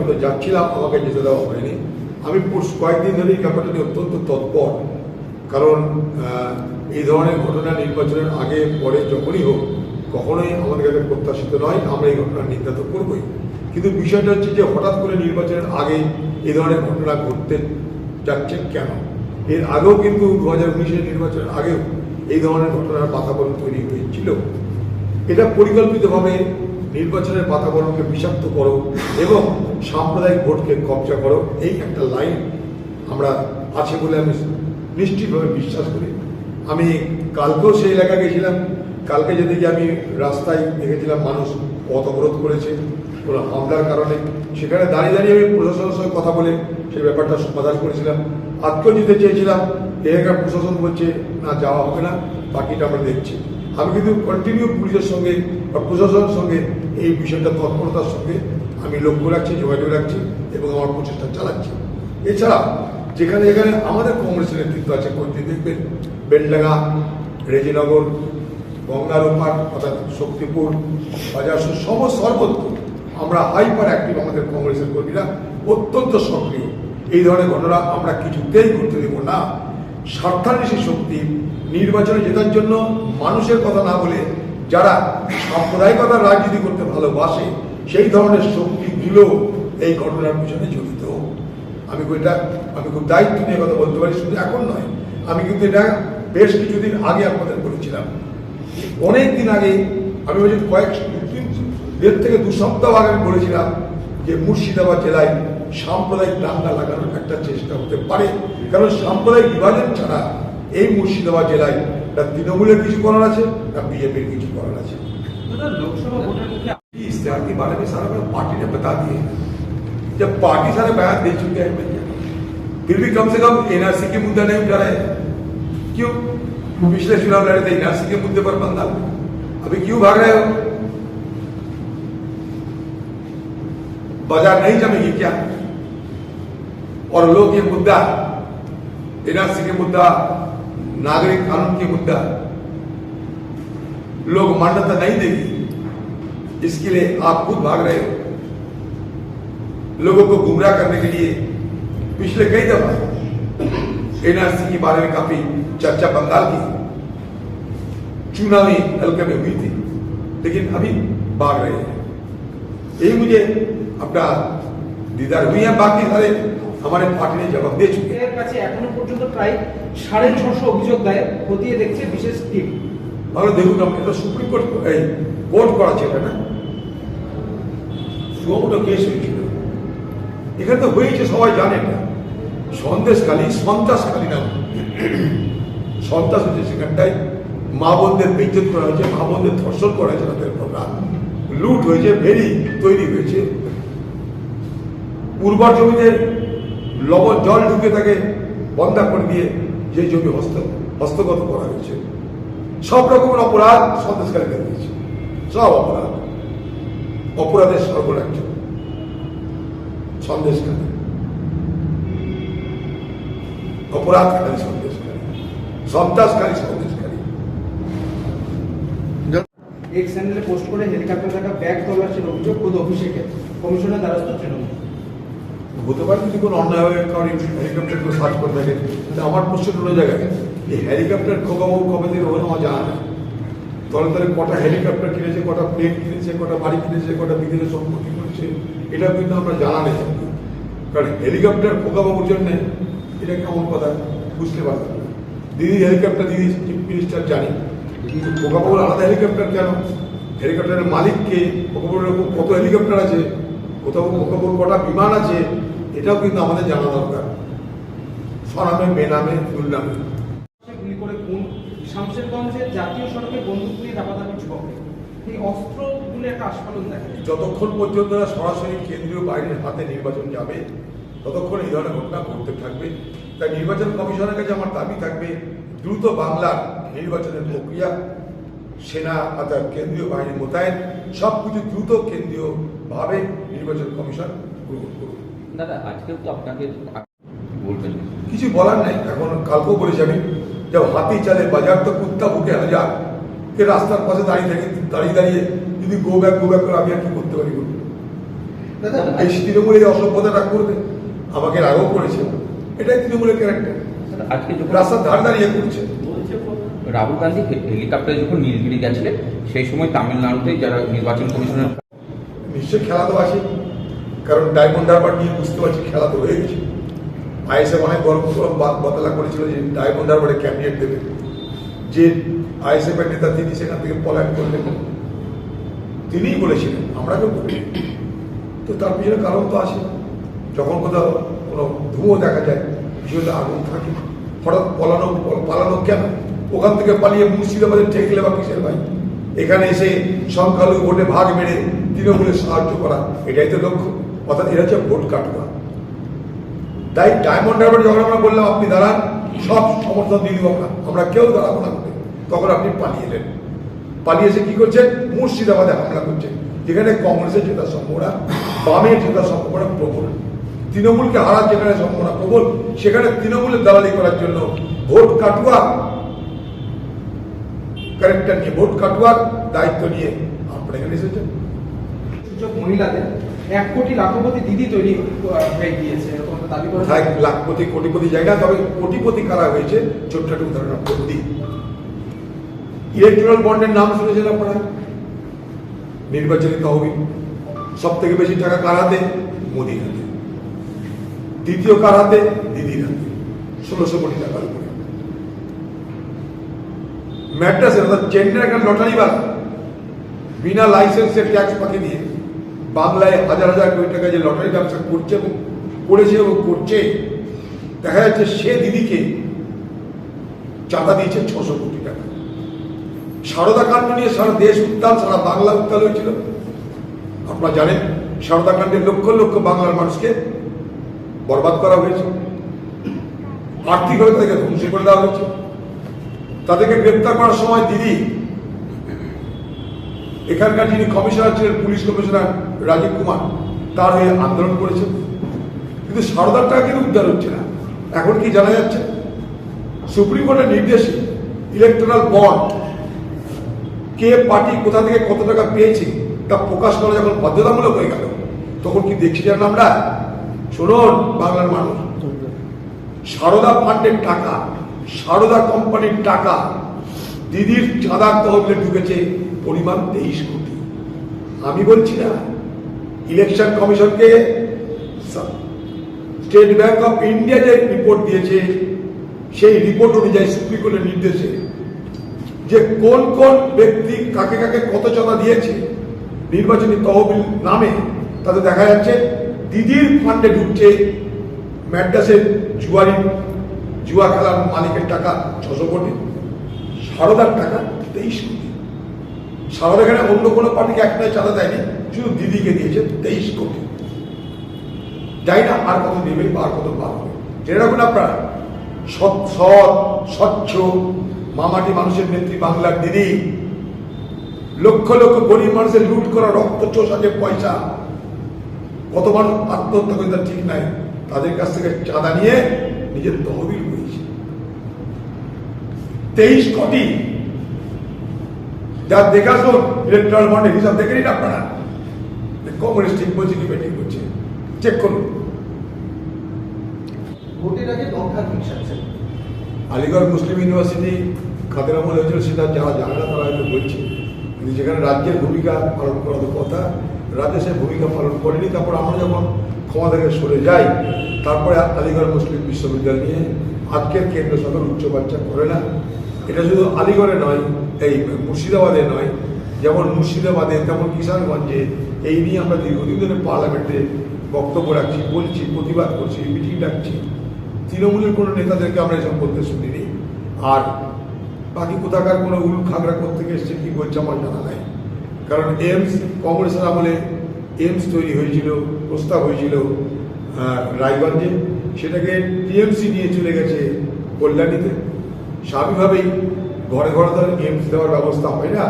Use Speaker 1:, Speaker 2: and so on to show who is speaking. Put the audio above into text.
Speaker 1: আমি তো যাচ্ছিলাম, আমাকে যেতে দেওয়া হয়নি। আমি কয়েকদিন ধরে এই ব্যাপারটা নিয়ে অত্যন্ত তৎপর। কারণ এই ধরনের ঘটনা নির্বাচনের আগে, পরে যখনই হোক, কখনোই আমাদের কাছে প্রত্যাশিত নয়, আমরা এই ঘটনার নিন্দা তো করবোই। কিন্তু বিষয়টা হচ্ছে যে, হঠাৎ করে নির্বাচনের আগে এই ধরনের ঘটনা ঘটতে যাচ্ছে কেন? এর আগেও কিন্তু দু হাজার উনিশের নির্বাচনের আগেও এই ধরনের ঘটনার বাতাবরণ তৈরি হয়েছিল। এটা পরিকল্পিতভাবে নির্বাচনের বাতাবরণকে বিষাক্ত করো এবং সাম্প্রদায়িক ভোটকে কবজা করো, এই একটা লাইন আমরা আছে বলে আমি নিশ্চিতভাবে বিশ্বাস করি। আমি কালকেও সেই এলাকা গেছিলাম। কালকে যেতে গিয়ে আমি রাস্তায় দেখেছিলাম মানুষ পথ অবরোধ করেছে, কোনো হামলার কারণে, সেখানে দাঁড়িয়ে দাঁড়িয়ে আমি প্রশাসনের সঙ্গে কথা বলে সেই ব্যাপারটা সমাধান করেছিলাম। আজকেও যেতে চেয়েছিলাম, এলাকার প্রশাসন বলছে, না, যাওয়া হবে না, বাকিটা আমরা দেখছি। আমি কিন্তু কন্টিনিউ পুলিশের সঙ্গে বা প্রশাসনের সঙ্গে এই বিষয়টা তৎপরতার সঙ্গে আমি লক্ষ্য রাখছি, যোগাযোগ রাখছি এবং আমার প্রচেষ্টা চালাচ্ছি। এছাড়া যেখানে যেখানে আমাদের কংগ্রেসের নেতৃত্ব আছে কয়েকটি দেখবেন, বেলডাঙ্গা, রেজিনগর গঙ্গার ওপার অর্থাৎ শক্তিপুর, বাজার সম সর্বত্র আমরা হাইপার অ্যাক্টিভ আমাদের কংগ্রেসের কর্মীরা অত্যন্ত সক্রিয়। এই ধরনের ঘটনা আমরা কিছুতেই করতে দেব না। স্বার্থান্বেষী শক্তি নির্বাচনে জেতার জন্য মানুষের কথা না বলে যারা সাম্প্রদায়িকতার রাজনীতি করতে ভালোবাসে, সেই ধরনের শক্তিগুলো এই ঘটনার পিছনে জড়িত। আমি এটা, আমি খুব দায়িত্ব নিয়ে কথা বলতে পারি, শুধু এখন নয়, আমি কিন্তু এটা বেশ কিছুদিন আগে আপনাদের বলেছিলাম। অনেক দিন আগে আমি বলছি কয়েক দেড় থেকে দু সপ্তাহ আগে বলেছিলাম যে মুর্শিদাবাদ জেলায় সাম্প্রদায়িক দাঙ্গা লাগানোর একটা চেষ্টা হতে পারে কারণ সাম্প্রদায়িক বিভাজন ছাড়া এই মুর্শিদাবাদ জেলায় না তৃণমূলের কিছু করার আছে না বিজেপির কিছু করার আছে
Speaker 2: दादा लोकसभा वोटर मुख्य
Speaker 1: ये इश्तेहार के बारे में सारा मैं पार्टी ने बता दिए जब पार्टी सारे बयान दे चुके हैं भैया फिर भी कम से कम एनआरसी के मुद्दा नहीं उठा रहे हैं क्यों पिछले चुनाव लड़े थे एनआरसी के मुद्दे पर बंदा अभी क्यों भाग रहे हो बाजार नहीं जमेगी क्या और लोग ये मुद्दा, एनआरसी के मुद्दा, नागरिक कानून के मुद्दा, लोग मान्यता नहीं देगी, इसके लिए आप खुद भाग रहे हो। लोगों को गुमराह करने के लिए पिछले कई दफ़ा एनआरसी के बारे में काफ़ी चर्चा बंगाल की चुनावी हल्के में हुई थी, लेकिन अभी भाग रहे हैं। यही मुझे अपना दीदार हुई है बाकी सारे हमारे पार्टी ने जवाब दे चुके हैं
Speaker 2: এর কাছে এখনো পর্যন্ত প্রায় সাড়ে ছশো অভিযোগ দায়ের খতিয়ে দেখছে বিশেষ টিম
Speaker 1: তাহলে দেখুন আপনি এটা সুপ্রিম কোর্ট এই কোর্ট করা ছিল না সুমোটো কেস হয়েছিল এখানে তো হয়েছে সবাই জানে না সন্দেশকালী সন্ত্রাসকালী নাম সন্ত্রাস হচ্ছে সেখানটায় মা বোনদের বেজ্জত করা হয়েছে মা বোনদের ধর্ষণ করা হয়েছে তাদের প্রোগ্রাম লুট হয়েছে ভেরি তৈরি হয়েছে উর্বর জমিতে লবণ জল ঢুকে তাকে বন্ধা করে দিয়ে যে জমি হস্ত, হস্তগত করা হয়েছে। সব রকমের অপরাধ সন্দেশকারীরা দিয়েছে। সব অপরাধ। অপরাধের সর্বরাজ্য সন্দেশকারী অপরাধকারী সন্দেশকারী সন্ত্রাসকারী সন্দেশকারী
Speaker 2: এক চ্যানেলে পোস্ট করে হেলিকপ্টার ব্যাগ তল্লাশির অভিযোগ, খোদ অভিষেকের কমিশনের দ্বারস্থ তৃণমূল।
Speaker 1: হতে পারে যদি কোনো অন্যায় হয়ে, কারণ হেলিকপ্টারকে সার্চ করে থাকে কিন্তু আমার প্রশ্ন কোনো জায়গায় এই হেলিকপ্টার খোকাবাবু কবে থেকে হলো আমার জানা নেই। তলে তলে কটা হেলিকপ্টার কিনেছে, কটা প্লেন কিনেছে, কটা বাড়ি কিনেছে, কটা বিদেশে সম্পত্তি করেছে এটা কিন্তু আমরা জানা নেই। কারণ হেলিকপ্টার খোকাবাবুর জন্যে এটা কেমন কথা, বুঝতে না। দিদি হেলিকপ্টার দিদি চিফ মিনিস্টার জানি। কিন্তু খোকাবাবুর আলাদা হেলিকপ্টার কেন? হেলিকপ্টারের মালিককে এরকম কত হেলিকপ্টার আছে? কোথাও খোকাবাবুর কটা বিমান আছে? এটাও কিন্তু আমাদের জানা দরকার। সরামে বেনামে দুর্নামে।
Speaker 2: গুলি করে খুন শামশেরগঞ্জের জাতীয় সড়কে বন্দুক নিয়ে দাপাদাপি যুবকের এই অস্ত্রগুলো একটা আস্ফালন দেখা
Speaker 1: যতক্ষণ পর্যন্ত না সরাসরি কেন্দ্রীয় বাইরের হাতে নির্বাচন যাবে ততক্ষণ এই ধরনের ঘটনা ঘটতে থাকবে। তাই নির্বাচন কমিশনের কাছে আমার দাবি থাকবে দ্রুত বাংলার নির্বাচনের প্রক্রিয়া সেনা অর্থাৎ কেন্দ্রীয় বাহিনী মোতায়েন সব কিছু দ্রুত কেন্দ্রীয়ভাবে নির্বাচন কমিশন গ্রহণ করুন
Speaker 3: দাদা আজকেও তো আপনাকে বলবেন
Speaker 1: কিছু বলার নাই এখন কালকেও বলেছি আমি যে হাতি চালে বাজার তো কুত্তা বুকে হাজার কে রাস্তার পাশে দাঁড়িয়ে থাকে দাঁড়িয়ে দাঁড়িয়ে যদি গো ব্যাক গো ব্যাক করে আমি আর কি করতে পারি বলুন?
Speaker 2: দাদা
Speaker 1: বেশি তৃণমূল এই অসভ্যতাটা করবে আমাকে এর আগেও করেছে। এটাই তৃণমূলের ক্যারেক্টার
Speaker 3: আজকে যখন
Speaker 1: রাস্তার ধার দাঁড়িয়ে করছে।
Speaker 3: রাহুল গান্ধী হেলিকপ্টারে যখন নীলগিরি গেছিলেন সেই সময় তামিলনাড়ুতে যারা নির্বাচন কমিশনের
Speaker 1: নিশ্চয়ই খেলা তো আছে কারণ ডায়মন্ড হারবার নিয়ে বুঝতে পারছি খেলা তো হয়ে গেছে। আইএসএফ অনেক গল্প বতলা করেছিল যে ডায়মন্ড হারবারে ক্যান্ডিডেট দেবে। যে আইএসএফ এর নেতা তিনি সেখান থেকে পলায়ন করলেন। তিনিই বলেছিলেন, আমরা কেউ বলি তো তার পিছনে কারণ তো আছে। যখন কোথাও কোনো ধুঁয়ো দেখা যায় ভিউতে আগুন থাকে, হঠাৎ পলানো, পালানো কেন? ওখান থেকে পালিয়ে মুর্শিদাবাদে ঠেকলে বা কিসের ভাই? এখানে এসে সংখ্যালঘু ভোটে ভাগ মেরে তৃণমূলের সাহায্য করা, এটাই তো লক্ষ্য। অর্থাৎ এরা হচ্ছে ভোট কাটুয়া। তাই ডায়মন্ড হারবার যখন আমরা বললাম আপনি দাঁড়ান, সব সমর্থন দিয়ে দিব আমরা। আমরা কেউ দাঁড়াবো না তখন আপনি পালিয়ে এলেন। পালিয়ে এসে কি করছেন? মুর্শিদাবাদে হামলা করছেন। যেখানে কংগ্রেসের জেতার সম্ভাবনা, বামের জেতার সম্ভাবনা প্রবল। তৃণমূলকে হারার যেখানে সম্ভাবনা প্রবল, সেখানে তৃণমূলের দালালি করার জন্য ভোট কাটুয়া। ক্যারেক্টার নিয়ে ভোট কাটুয়ার দায়িত্ব নিয়ে আপনারা এখানে এসেছেন।
Speaker 2: মহিলাদের এক কোটি লাখপতি দিদি তৈরি হয়ে গিয়েছে, এরকম দাবি করেছে।
Speaker 1: লাখপতি কোটিপতি জায়গা, তবে কোটিপতি কারা হয়েছে? ছোট্ট একটা উদাহরণ দিই ইলেকট্রাল বন্ডের নাম শুনেছেন আপনারা? নির্বাচনী তহবিল। সব থেকে বেশি টাকা কার হাতে? মোদির হাতে। দ্বিতীয় কার হাতে? দিদির হাতে। ষোলোশো কোটি টাকার উপরে। ম্যাড্রাসের অর্থাৎ চেন্নাই একটা লটারি বালা বিনা লাইসেন্সের ট্যাক্স পাখি দিয়ে বাংলায় হাজার হাজার কোটি টাকা যে লটারি ব্যবসা করছে এবং করেছে এবং করছে, দেখা যাচ্ছে সে দিদিকে চাঁদা দিয়েছে ছশো কোটি টাকা। সারদা কাণ্ড নিয়ে সারা দেশ উত্তাল, সারা বাংলা উত্তাল হয়েছিল। আপনারা জানেন, সারদা কাণ্ডে লক্ষ লক্ষ বাংলার মানুষকে বরবাদ করা হয়েছে। আর্থিকভাবে তাদেরকে ধ্বংস করে দেওয়া হয়েছে। তাদেরকে গ্রেপ্তার করার সময় দিদি এখানকার যিনি কমিশনার ছিলেন, পুলিশ কমিশনার রাজীব কুমার, তার হয়ে আন্দোলন করেছেন। কিন্তু সারদার টাকা কিন্তু উদ্ধার হচ্ছে না? এখন কি জানা যাচ্ছে? সুপ্রিম কোর্টের নির্দেশে ইলেকট্রাল বন্ড কে পার্টি কোথা থেকে কত টাকা পেয়েছে, তা প্রকাশ করা যখন বাধ্যতামূলক হয়ে গেল, তখন কি দেখছি জানেন আমরা? শুনুন, বাংলার মানুষ। সারদা ফান্ডের টাকা, সারদা কোম্পানির টাকা, দিদির চাঁদা তহবিলে ঢুকেছে পরিমাণ তেইশ কোটি। আমি বলছি না, ইলেকশন কমিশনকে স্টেট ব্যাংক অফ ইন্ডিয়া যে রিপোর্ট দিয়েছে, সেই রিপোর্ট অনুযায়ী সুপ্রিম কোর্টের নির্দেশে যে কোন কোন ব্যক্তি কাকে কাকে কত চাঁদা দিয়েছে, নির্বাচনী তহবিল নামে তাতে দেখা যাচ্ছে, দিদির ফান্ডে ঢুকছে ম্যাড্রাসের জুয়ারি, জুয়া খেলার মালিকের টাকা ছশো কোটি, সারদার টাকা তেইশ কোটি। এখানে অন্য কোনো পার্টিকে একটাই চাঁদা দেয়নি, শুধু দিদিকে দিয়েছে তেইশ কোটি। যাই না আর কত দেবে আর কত বার হবে জেনে আপনারা, সৎ সৎ, স্বচ্ছ, মামাটি মানুষের নেত্রী, বাংলার দিদি, লক্ষ লক্ষ গরিব মানুষের লুট করা রক্ত চোষা যে পয়সা, কত মানুষ আত্মহত্যা করে তার ঠিক নাই, তাদের কাছ থেকে চাঁদা নিয়ে নিজের তহবিল হয়েছে। তেইশ কোটি যার দেখাশুন ইলেকট্রাল বন্ডের হিসাব দেখে নিন আপনারা। কংগ্রেস ঠিক বলছে কি বেটিং করছে চেক করুন। আলিগড় মুসলিম ইউনিভার্সিটি খাতের আমল হয়েছিল সেটা যারা জানে না তারা হয়তো বলছে। কিন্তু যেখানে রাজ্যের ভূমিকা পালন করার কথা রাজ্যে সে ভূমিকা পালন করেনি। তারপর আমরা যখন ক্ষমা থেকে সরে যাই তারপরে আলিগড় মুসলিম বিশ্ববিদ্যালয় নিয়ে আজকের কেন্দ্র সরকার উচ্চ বাচ্চা করে না। এটা শুধু আলিগড়ে নয়, এই মুর্শিদাবাদে নয়, যেমন মুর্শিদাবাদে তেমন কিষানগঞ্জে, এই নিয়ে আমরা দীর্ঘদিন ধরে পার্লামেন্টে বক্তব্য রাখছি, বলছি, প্রতিবাদ করছি, মিটিং ডাকছি। তৃণমূলের কোনো নেতাদেরকে আমরা এসব বলতে শুনিনি। আর বাকি কোথাকার কোনো উল খাগড়া থেকে এসছে কি বলছে আমার জানা নাই। কারণ এমস, কংগ্রেসের আমলে এমস তৈরি হয়েছিল, প্রস্তাব হয়েছিল রায়গঞ্জে। সেটাকে টিএমসি নিয়ে চলে গেছে কল্যাণীতে। স্বাভাবিকভাবেই ঘরে ঘরে ধরে গেমস দেওয়ার ব্যবস্থা হয় না?